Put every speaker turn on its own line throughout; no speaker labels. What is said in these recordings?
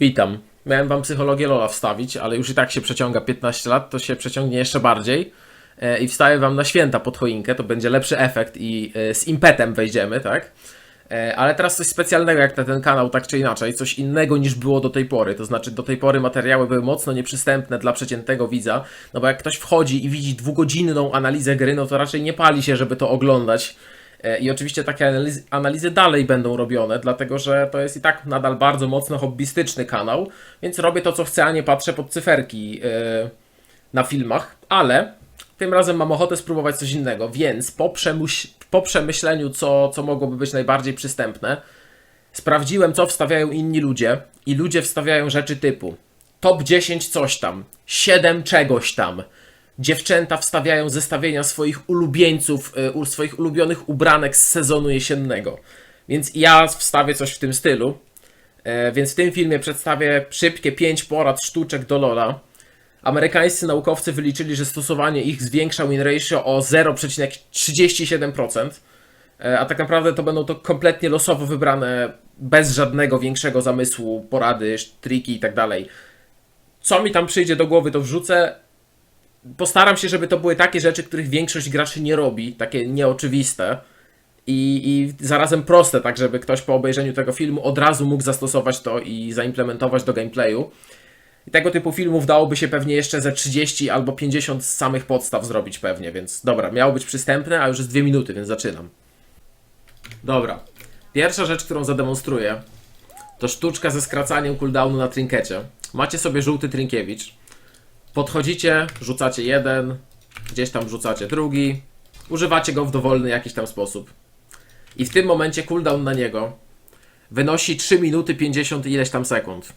Witam. Miałem wam psychologię Lola wstawić, ale już i tak się przeciąga 15 lat, to się przeciągnie jeszcze bardziej. E, I wstaję wam na święta pod choinkę, to będzie lepszy efekt i e, z impetem wejdziemy, tak? E, Ale teraz coś specjalnego jak na ten kanał, tak czy inaczej, coś innego niż było do tej pory. To znaczy, do tej pory materiały były mocno nieprzystępne dla przeciętnego widza, no bo jak ktoś wchodzi i widzi dwugodzinną analizę gry, no to raczej nie pali się, żeby to oglądać. E, I oczywiście takie analizy, analizy dalej będą robione, dlatego że to jest i tak nadal bardzo mocno hobbystyczny kanał, więc robię to, co chcę, a nie patrzę pod cyferki e, na filmach, ale tym razem mam ochotę spróbować coś innego, więc po, po przemyśleniu, co, co mogłoby być najbardziej przystępne, sprawdziłem, co wstawiają inni ludzie i ludzie wstawiają rzeczy typu top 10 coś tam, 7 czegoś tam. Dziewczęta wstawiają zestawienia swoich ulubieńców, y, swoich ulubionych ubranek z sezonu jesiennego. Więc ja wstawię coś w tym stylu. E, Więc w tym filmie przedstawię szybkie 5 porad sztuczek do Lola. Amerykańscy naukowcy wyliczyli, że stosowanie ich zwiększa win ratio o 0,37%. E, A tak naprawdę to będą to kompletnie losowo wybrane, bez żadnego większego zamysłu, porady, triki i tak. Co mi tam przyjdzie do głowy, to wrzucę. Postaram się, żeby to były takie rzeczy, których większość graczy nie robi, takie nieoczywiste i, i zarazem proste, tak żeby ktoś po obejrzeniu tego filmu od razu mógł zastosować to i zaimplementować do gameplayu. I tego typu filmów dałoby się pewnie jeszcze ze 30 albo 50 z samych podstaw zrobić pewnie, więc dobra, miało być przystępne, a już jest 2 minuty, więc zaczynam. Dobra. Pierwsza rzecz, którą zademonstruję, to sztuczka ze skracaniem cooldownu na trinkecie. Macie sobie żółty trinkiewicz. Podchodzicie, rzucacie jeden, gdzieś tam rzucacie drugi, używacie go w dowolny jakiś tam sposób. I w tym momencie cooldown na niego wynosi 3 minuty 50 ileś tam sekund,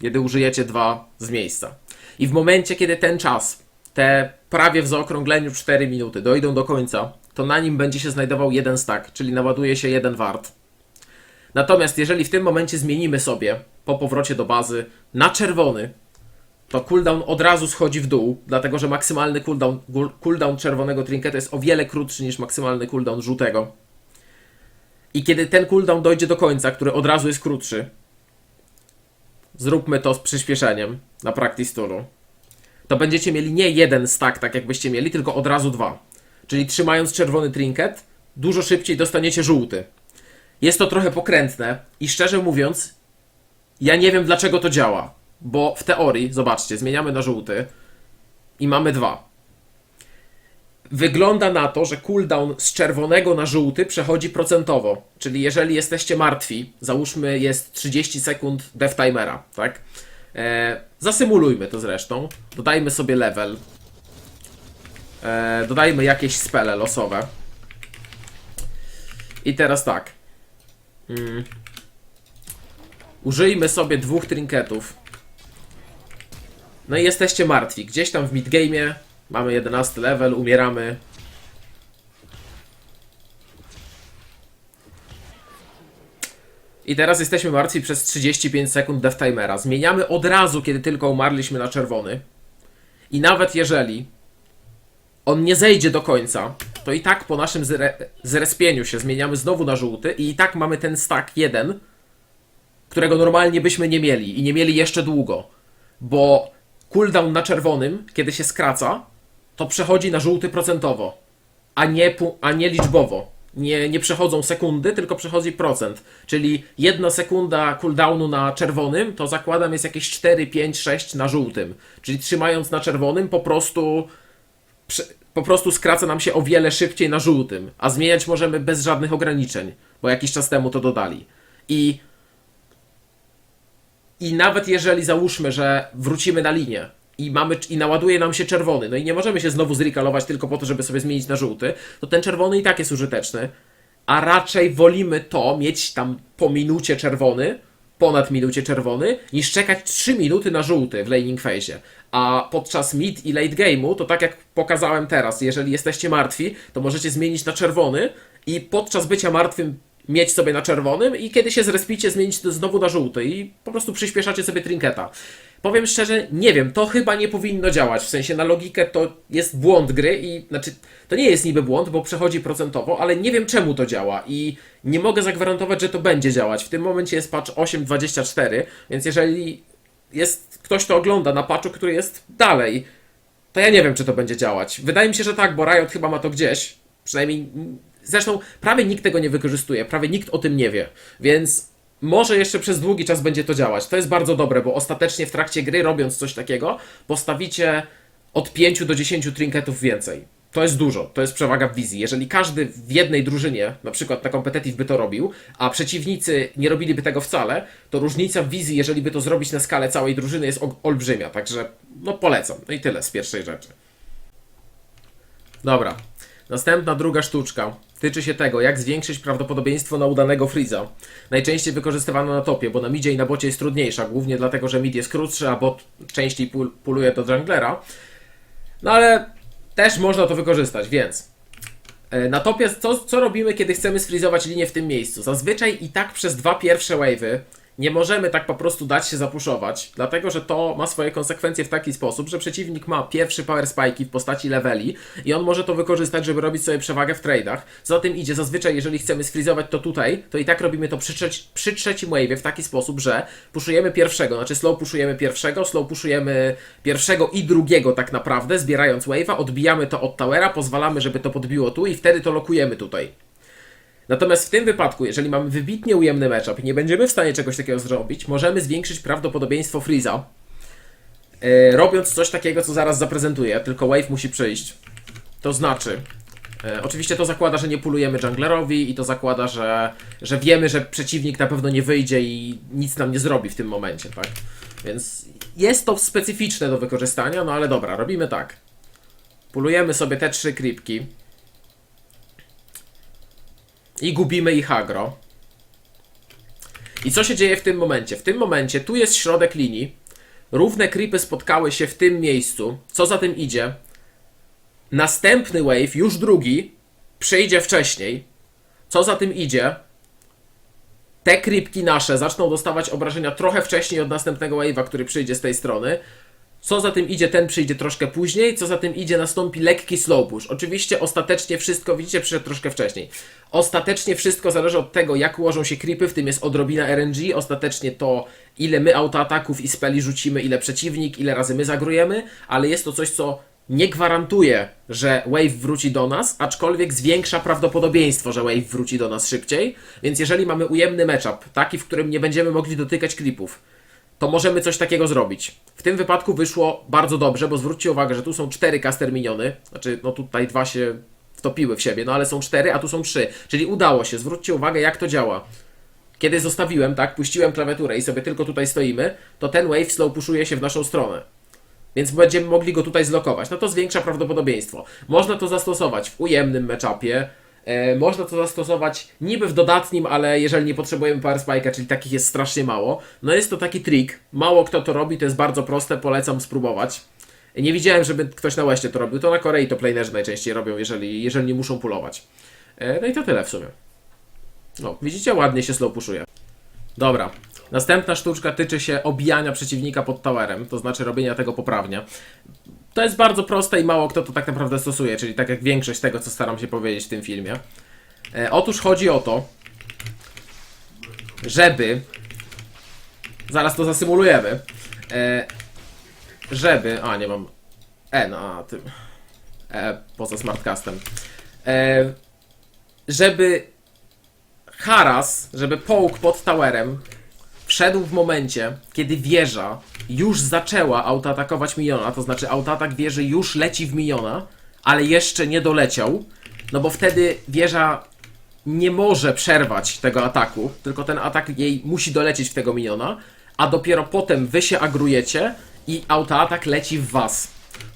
kiedy użyjecie dwa z miejsca. I w momencie, kiedy ten czas, te prawie w zaokrągleniu 4 minuty dojdą do końca, to na nim będzie się znajdował jeden stack, czyli naładuje się jeden wart. Natomiast jeżeli w tym momencie zmienimy sobie po powrocie do bazy na czerwony, to cooldown od razu schodzi w dół, dlatego że maksymalny cooldown, cooldown czerwonego trinketa jest o wiele krótszy niż maksymalny cooldown żółtego. I kiedy ten cooldown dojdzie do końca, który od razu jest krótszy, zróbmy to z przyspieszeniem na practice toolu, to będziecie mieli nie jeden stack, tak jakbyście mieli, tylko od razu dwa. Czyli trzymając czerwony trinket, dużo szybciej dostaniecie żółty. Jest to trochę pokrętne i szczerze mówiąc, ja nie wiem dlaczego to działa. Bo w teorii, zobaczcie, zmieniamy na żółty i mamy dwa. Wygląda na to, że cooldown z czerwonego na żółty przechodzi procentowo. Czyli jeżeli jesteście martwi, załóżmy jest 30 sekund death timera, tak? E, zasymulujmy to zresztą. Dodajmy sobie level. E, dodajmy jakieś spele losowe. I teraz tak. Mm. Użyjmy sobie dwóch trinketów. No i jesteście martwi. Gdzieś tam w midgame'ie mamy 11 level, umieramy. I teraz jesteśmy martwi przez 35 sekund death timera. Zmieniamy od razu, kiedy tylko umarliśmy na czerwony. I nawet jeżeli on nie zejdzie do końca, to i tak po naszym zre zrespieniu się zmieniamy znowu na żółty i i tak mamy ten stack jeden, którego normalnie byśmy nie mieli i nie mieli jeszcze długo, bo cooldown na czerwonym, kiedy się skraca, to przechodzi na żółty procentowo, a nie, a nie liczbowo. Nie, nie przechodzą sekundy, tylko przechodzi procent. Czyli jedna sekunda cooldownu na czerwonym, to zakładam jest jakieś 4, 5, 6 na żółtym. Czyli trzymając na czerwonym, po prostu po prostu skraca nam się o wiele szybciej na żółtym, a zmieniać możemy bez żadnych ograniczeń, bo jakiś czas temu to dodali. I i nawet jeżeli załóżmy, że wrócimy na linię i mamy i naładuje nam się czerwony, no i nie możemy się znowu zrekalować tylko po to, żeby sobie zmienić na żółty, to ten czerwony i tak jest użyteczny, a raczej wolimy to mieć tam po minucie czerwony, ponad minucie czerwony, niż czekać 3 minuty na żółty w laning phase. A podczas mid i late game'u, to tak jak pokazałem teraz, jeżeli jesteście martwi, to możecie zmienić na czerwony i podczas bycia martwym mieć sobie na czerwonym i kiedy się zrespicie, zmienić to znowu na żółty i po prostu przyspieszacie sobie trinketa. powiem szczerze, nie wiem, to chyba nie powinno działać. W sensie na logikę to jest błąd gry i znaczy to nie jest niby błąd, bo przechodzi procentowo, ale nie wiem czemu to działa i nie mogę zagwarantować, że to będzie działać. W tym momencie jest patch 8.24, więc jeżeli jest ktoś to ogląda na patchu, który jest dalej, to ja nie wiem, czy to będzie działać. Wydaje mi się, że tak, bo Riot chyba ma to gdzieś. Przynajmniej. Zresztą prawie nikt tego nie wykorzystuje, prawie nikt o tym nie wie. Więc może jeszcze przez długi czas będzie to działać. To jest bardzo dobre, bo ostatecznie w trakcie gry, robiąc coś takiego, postawicie od 5 do 10 trinketów więcej. To jest dużo, to jest przewaga w wizji. Jeżeli każdy w jednej drużynie, na przykład na competitive by to robił, a przeciwnicy nie robiliby tego wcale, to różnica w wizji, jeżeli by to zrobić na skalę całej drużyny, jest olbrzymia. Także no polecam. No i tyle z pierwszej rzeczy. Dobra. Następna, druga sztuczka tyczy się tego, jak zwiększyć prawdopodobieństwo na udanego freeza. Najczęściej wykorzystywana na topie, bo na midzie i na bocie jest trudniejsza, głównie dlatego, że mid jest krótszy, a bot częściej pul puluje do junglera. No ale też można to wykorzystać, więc e, na topie co, co robimy, kiedy chcemy sfrizować linię w tym miejscu? Zazwyczaj i tak przez dwa pierwsze wave'y nie możemy tak po prostu dać się zapuszować, dlatego że to ma swoje konsekwencje w taki sposób, że przeciwnik ma pierwszy power spike w postaci leveli i on może to wykorzystać, żeby robić sobie przewagę w trade'ach. Za tym idzie zazwyczaj, jeżeli chcemy sfrizować to tutaj, to i tak robimy to przy, trzeci, przy trzecim wave'ie w taki sposób, że puszujemy pierwszego, znaczy slow puszujemy pierwszego, slow puszujemy pierwszego i drugiego tak naprawdę, zbierając wave'a, odbijamy to od towera, pozwalamy, żeby to podbiło tu i wtedy to lokujemy tutaj. Natomiast w tym wypadku, jeżeli mamy wybitnie ujemny matchup i nie będziemy w stanie czegoś takiego zrobić, możemy zwiększyć prawdopodobieństwo freeza, e, robiąc coś takiego, co zaraz zaprezentuję, tylko wave musi przyjść. To znaczy, e, oczywiście to zakłada, że nie pulujemy junglerowi i to zakłada, że, że wiemy, że przeciwnik na pewno nie wyjdzie i nic nam nie zrobi w tym momencie, tak? Więc jest to specyficzne do wykorzystania, no ale dobra, robimy tak. Pulujemy sobie te trzy creepki i gubimy ich agro. I co się dzieje w tym momencie? W tym momencie tu jest środek linii. Równe creepy spotkały się w tym miejscu. Co za tym idzie? Następny wave, już drugi, przyjdzie wcześniej. Co za tym idzie? Te creepki nasze zaczną dostawać obrażenia trochę wcześniej od następnego wave'a, który przyjdzie z tej strony. Co za tym idzie, ten przyjdzie troszkę później, co za tym idzie, nastąpi lekki slow push. Oczywiście ostatecznie wszystko, widzicie, przyszedł troszkę wcześniej. Ostatecznie wszystko zależy od tego, jak ułożą się creepy, w tym jest odrobina RNG, ostatecznie to, ile my autoataków i speli rzucimy, ile przeciwnik, ile razy my zagrujemy, ale jest to coś, co nie gwarantuje, że wave wróci do nas, aczkolwiek zwiększa prawdopodobieństwo, że wave wróci do nas szybciej, więc jeżeli mamy ujemny matchup, taki, w którym nie będziemy mogli dotykać creepów, to możemy coś takiego zrobić. W tym wypadku wyszło bardzo dobrze, bo zwróćcie uwagę, że tu są cztery caster miniony, znaczy no tutaj dwa się wtopiły w siebie, no ale są cztery, a tu są trzy, czyli udało się. Zwróćcie uwagę, jak to działa. Kiedy zostawiłem, tak, puściłem klawiaturę i sobie tylko tutaj stoimy, to ten wave slow pushuje się w naszą stronę. Więc będziemy mogli go tutaj zlokować. No to zwiększa prawdopodobieństwo. Można to zastosować w ujemnym matchupie, E, można to zastosować niby w dodatnim, ale jeżeli nie potrzebujemy power spike'a, czyli takich jest strasznie mało, no jest to taki trik. Mało kto to robi, to jest bardzo proste, polecam spróbować. Nie widziałem, żeby ktoś na Westie to robił. To na Korei to planerzy najczęściej robią, jeżeli, jeżeli nie muszą pulować. E, no i to tyle w sumie. No, widzicie, ładnie się slow pushuje. Dobra. Następna sztuczka tyczy się obijania przeciwnika pod towerem, to znaczy robienia tego poprawnie. To jest bardzo proste i mało kto to tak naprawdę stosuje, czyli tak jak większość tego, co staram się powiedzieć w tym filmie. E, otóż chodzi o to, żeby. Zaraz to zasymulujemy. E, żeby. A, nie mam. E, no, a tym. E, poza smartcastem. E, żeby Haras, żeby połk pod towerem wszedł w momencie, kiedy wieża już zaczęła autoatakować miniona, to znaczy autoatak wieży już leci w miniona, ale jeszcze nie doleciał, no bo wtedy wieża nie może przerwać tego ataku, tylko ten atak jej musi dolecieć w tego miniona, a dopiero potem wy się agrujecie i autoatak leci w was.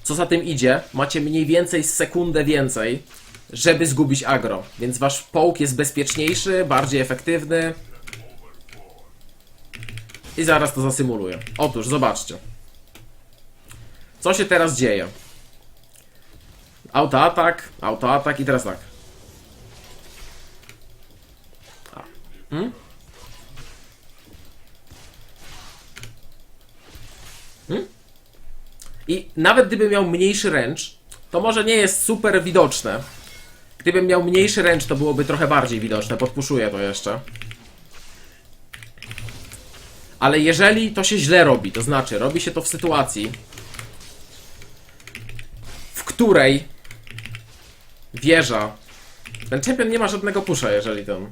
Co za tym idzie, macie mniej więcej sekundę więcej, żeby zgubić agro, więc wasz połk jest bezpieczniejszy, bardziej efektywny, i zaraz to zasymuluję. Otóż, zobaczcie. Co się teraz dzieje? Autoatak, autoatak i teraz tak. A. Hmm? I nawet gdyby miał mniejszy ręcz, to może nie jest super widoczne. Gdybym miał mniejszy ręcz, to byłoby trochę bardziej widoczne. Podpuszuję to jeszcze. Ale jeżeli to się źle robi, to znaczy robi się to w sytuacji, w której wieża. Ten champion nie ma żadnego pusza, jeżeli ten.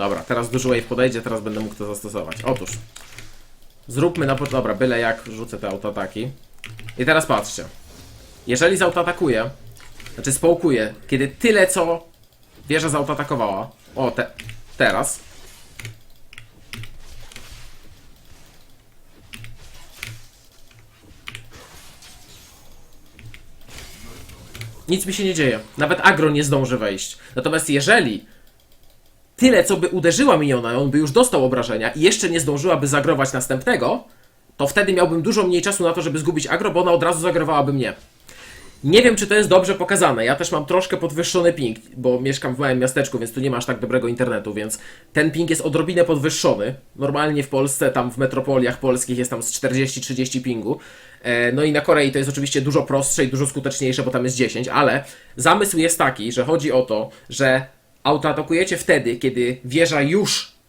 Dobra, teraz duży wave podejdzie, teraz będę mógł to zastosować. Otóż. Zróbmy na początku. Dobra, byle jak rzucę te autoataki. I teraz patrzcie. Jeżeli zautoatakuje, znaczy społkuje, kiedy tyle co wieża zautoatakowała. O, te, teraz. Nic mi się nie dzieje. Nawet agro nie zdąży wejść. Natomiast jeżeli tyle, co by uderzyła miniona, on by już dostał obrażenia i jeszcze nie zdążyłaby zagrować następnego, to wtedy miałbym dużo mniej czasu na to, żeby zgubić agro, bo ona od razu zagrowałaby mnie. Nie wiem, czy to jest dobrze pokazane. Ja też mam troszkę podwyższony ping, bo mieszkam w małym miasteczku, więc tu nie ma aż tak dobrego internetu, więc ten ping jest odrobinę podwyższony. Normalnie w Polsce, tam w metropoliach polskich jest tam z 40-30 pingu. E, No i na Korei to jest oczywiście dużo prostsze i dużo skuteczniejsze, bo tam jest 10, ale zamysł jest taki, że chodzi o to, że autoatakujecie wtedy, kiedy wieża już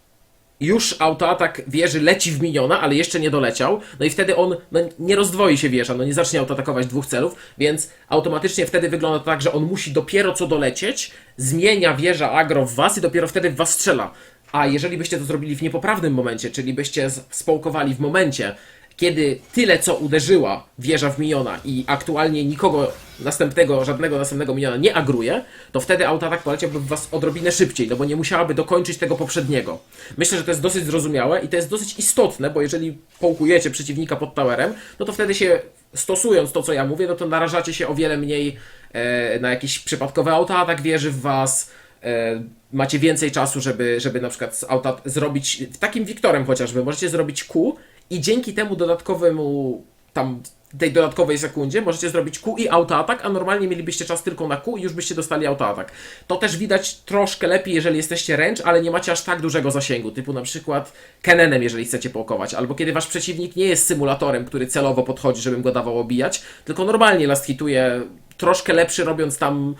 już autoatak wieży leci w miniona, ale jeszcze nie doleciał, no i wtedy on no, nie rozdwoi się wieża, no nie zacznie autoatakować dwóch celów, więc automatycznie wtedy wygląda to tak, że on musi dopiero co dolecieć, zmienia wieża agro w was i dopiero wtedy w was strzela. A jeżeli byście to zrobili w niepoprawnym momencie, czyli byście społkowali w momencie, kiedy tyle co uderzyła wieża w miniona i aktualnie nikogo następnego, żadnego następnego miniona nie agruje, to wtedy autoatak poleciałby w was odrobinę szybciej, no bo nie musiałaby dokończyć tego poprzedniego. Myślę, że to jest dosyć zrozumiałe i to jest dosyć istotne, bo jeżeli połkujecie przeciwnika pod towerem, no to wtedy się stosując to, co ja mówię, no to narażacie się o wiele mniej e, na jakiś przypadkowy autoatak wieży w was, e, macie więcej czasu, żeby, żeby na przykład auta zrobić, takim Wiktorem chociażby, możecie zrobić Q i dzięki temu dodatkowemu tam tej dodatkowej sekundzie możecie zrobić Q i autoatak, a normalnie mielibyście czas tylko na Q i już byście dostali autoatak. To też widać troszkę lepiej, jeżeli jesteście ręcz, ale nie macie aż tak dużego zasięgu, typu na przykład Kenenem, jeżeli chcecie połkować, albo kiedy wasz przeciwnik nie jest symulatorem, który celowo podchodzi, żebym go dawał obijać, tylko normalnie last hituje, troszkę lepszy robiąc tam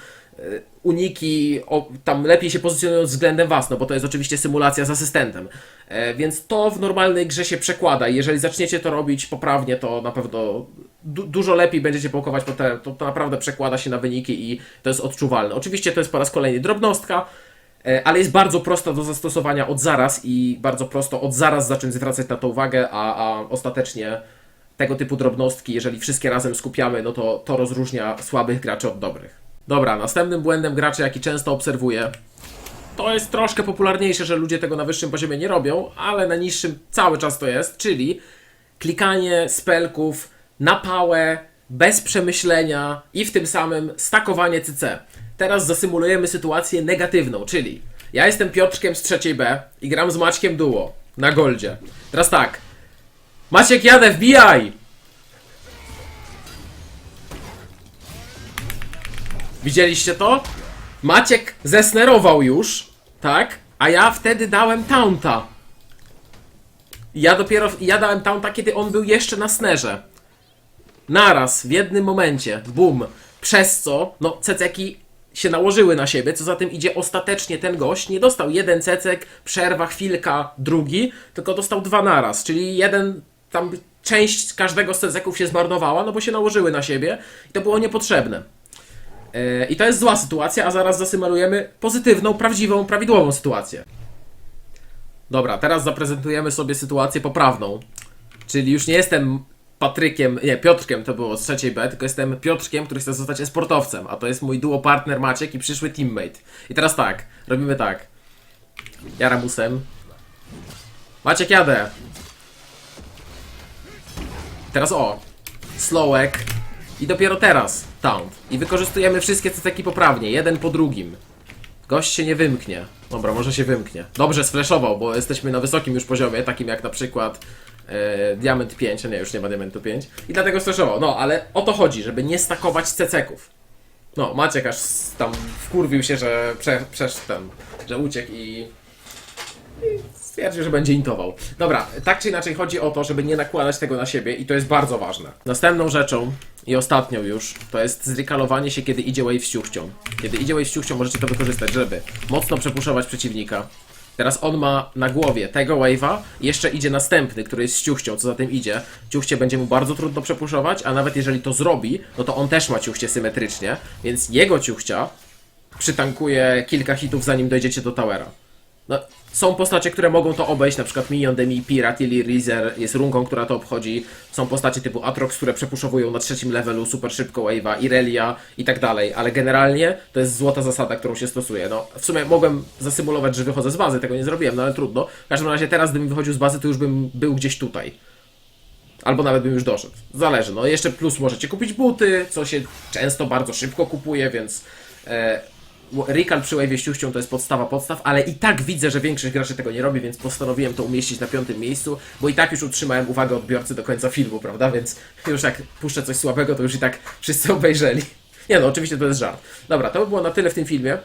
uniki, o, tam lepiej się pozycjonując względem was, no bo to jest oczywiście symulacja z asystentem. E, więc to w normalnej grze się przekłada i jeżeli zaczniecie to robić poprawnie, to na pewno du dużo lepiej będziecie połkować, to, te, to, to naprawdę przekłada się na wyniki i to jest odczuwalne. Oczywiście to jest po raz kolejny drobnostka, e, ale jest bardzo prosta do zastosowania od zaraz i bardzo prosto od zaraz zacząć zwracać na to uwagę, a, a ostatecznie tego typu drobnostki, jeżeli wszystkie razem skupiamy, no to to rozróżnia słabych graczy od dobrych. Dobra, następnym błędem graczy, jaki często obserwuję, to jest troszkę popularniejsze, że ludzie tego na wyższym poziomie nie robią, ale na niższym cały czas to jest, czyli klikanie spelków na pałę, bez przemyślenia i w tym samym stakowanie CC. Teraz zasymulujemy sytuację negatywną, czyli ja jestem Piotrkiem z trzeciej B i gram z Maćkiem duo na goldzie. Teraz tak. Maciek, jadę, wbijaj! Widzieliście to? Maciek zesnerował już, tak? A ja wtedy dałem taunta. Ja dopiero, ja dałem taunta, kiedy on był jeszcze na snerze. Naraz, w jednym momencie, bum. Przez co, no, ceceki się nałożyły na siebie, co za tym idzie ostatecznie ten gość nie dostał jeden cecek, przerwa, chwilka, drugi, tylko dostał dwa naraz, czyli jeden, tam część każdego z ceceków się zmarnowała, no bo się nałożyły na siebie i to było niepotrzebne. E, I to jest zła sytuacja, a zaraz zasymulujemy pozytywną, prawdziwą, prawidłową sytuację. Dobra, teraz zaprezentujemy sobie sytuację poprawną. Czyli już nie jestem Patrykiem, nie, Piotrkiem to było z trzeciej B, tylko jestem Piotrkiem, który chce zostać esportowcem, a to jest mój duo partner Maciek i przyszły teammate. I teraz tak, robimy tak. Ja Ramusem. Maciek jadę. Teraz o. Slowek. I dopiero teraz taunt. I wykorzystujemy wszystkie ceceki poprawnie, jeden po drugim. Gość się nie wymknie. Dobra, może się wymknie. Dobrze sfleszował, bo jesteśmy na wysokim już poziomie, takim jak na przykład e, Diament 5, a nie, już nie ma Diamentu 5. I dlatego sfleszował. No, ale o to chodzi, żeby nie stakować ceceków. No, Maciek aż tam wkurwił się, że prze, przesz ten, że uciekł i stwierdził, że będzie intował. Dobra, tak czy inaczej chodzi o to, żeby nie nakładać tego na siebie i to jest bardzo ważne. Następną rzeczą i ostatnią już, to jest zrikalowanie się, kiedy idzie wave z ciuchcią. Kiedy idzie wave z ciuchcią, możecie to wykorzystać, żeby mocno przepuszować przeciwnika. Teraz on ma na głowie tego wave'a, jeszcze idzie następny, który jest z ciuchcią, co za tym idzie. Ciuchcie będzie mu bardzo trudno przepuszować, a nawet jeżeli to zrobi, no to on też ma ciuchcie symetrycznie, więc jego ciuchcia przytankuje kilka hitów zanim dojdziecie do towera. No, są postacie, które mogą to obejść, na przykład Minion, Demi, Pirat, ili Reezer jest runką, która to obchodzi. Są postacie typu Atrox, które przepuszowują na trzecim levelu super szybko wave'a, Irelia i tak dalej, ale generalnie to jest złota zasada, którą się stosuje. No, w sumie mogłem zasymulować, że wychodzę z bazy, tego nie zrobiłem, no ale trudno. W każdym razie teraz, gdybym wychodził z bazy, to już bym był gdzieś tutaj. Albo nawet bym już doszedł. Zależy. No jeszcze plus możecie kupić buty, co się często bardzo szybko kupuje, więc e, Recall przy Wave'ie to jest podstawa podstaw, ale i tak widzę, że większość graczy tego nie robi, więc postanowiłem to umieścić na piątym miejscu, bo i tak już utrzymałem uwagę odbiorcy do końca filmu, prawda? Więc już jak puszczę coś słabego, to już i tak wszyscy obejrzeli. Nie no, oczywiście to jest żart. Dobra, to by było na tyle w tym filmie.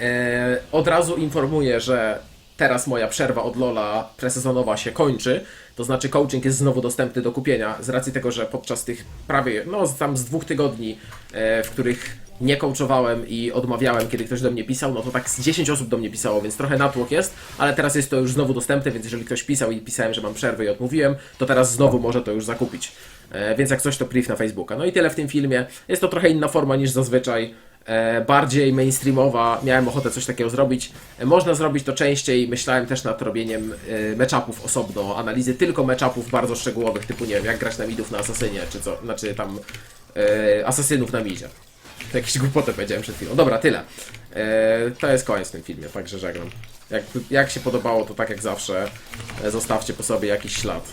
E, od razu informuję, że teraz moja przerwa od Lola presezonowa się kończy. To znaczy coaching jest znowu dostępny do kupienia z racji tego, że podczas tych prawie, no tam z dwóch tygodni, e, w których nie coachowałem i odmawiałem, kiedy ktoś do mnie pisał, no to tak z 10 osób do mnie pisało, więc trochę natłok jest, ale teraz jest to już znowu dostępne, więc jeżeli ktoś pisał i pisałem, że mam przerwę i odmówiłem, to teraz znowu może to już zakupić. E, więc jak coś, to priv na Facebooka. No i tyle w tym filmie. Jest to trochę inna forma niż zazwyczaj bardziej mainstreamowa, miałem ochotę coś takiego zrobić. E, Można zrobić to częściej, myślałem też nad robieniem e, matchupów osobno, analizy tylko matchupów bardzo szczegółowych, typu nie wiem, jak grać na midów na asasynie, czy co, znaczy tam e, asasynów na midzie. To jakieś głupotę powiedziałem przed chwilą. Dobra, tyle. E, to jest koniec w tym filmie, także żegnam. Jak, jak się podobało, to tak jak zawsze, e, zostawcie po sobie jakiś ślad.